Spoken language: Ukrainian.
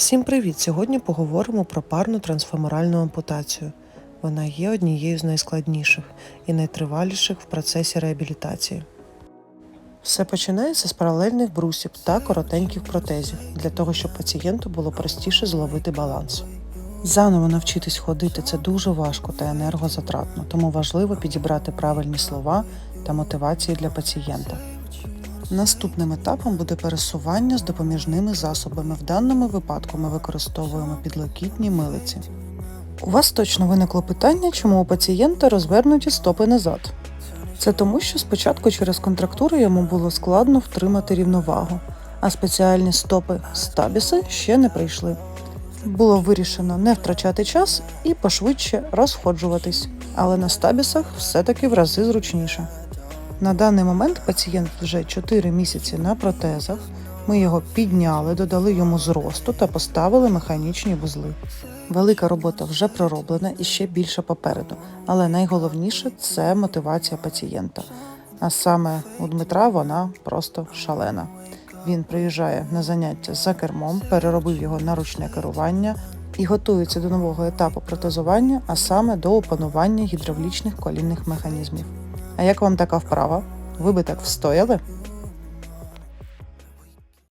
Всім привіт! Сьогодні поговоримо про парну трансфеморальну ампутацію. Вона є однією з найскладніших і найтриваліших в процесі реабілітації. Все починається з паралельних брусів та коротеньких протезів для того, щоб пацієнту було простіше зловити баланс. Заново навчитись ходити це дуже важко та енергозатратно, тому важливо підібрати правильні слова та мотивації для пацієнта. Наступним етапом буде пересування з допоміжними засобами. В даному випадку ми використовуємо підлокітні милиці. У вас точно виникло питання, чому у пацієнта розвернуті стопи назад. Це тому, що спочатку через контрактури йому було складно втримати рівновагу, а спеціальні стопи стабіси ще не прийшли. Було вирішено не втрачати час і пошвидше розходжуватись, але на стабісах все-таки в рази зручніше. На даний момент пацієнт вже 4 місяці на протезах. Ми його підняли, додали йому зросту та поставили механічні вузли. Велика робота вже пророблена і ще більше попереду, але найголовніше це мотивація пацієнта. А саме у Дмитра вона просто шалена. Він приїжджає на заняття за кермом, переробив його на ручне керування і готується до нового етапу протезування, а саме до опанування гідравлічних колінних механізмів. А як вам така вправа? Ви би так встояли?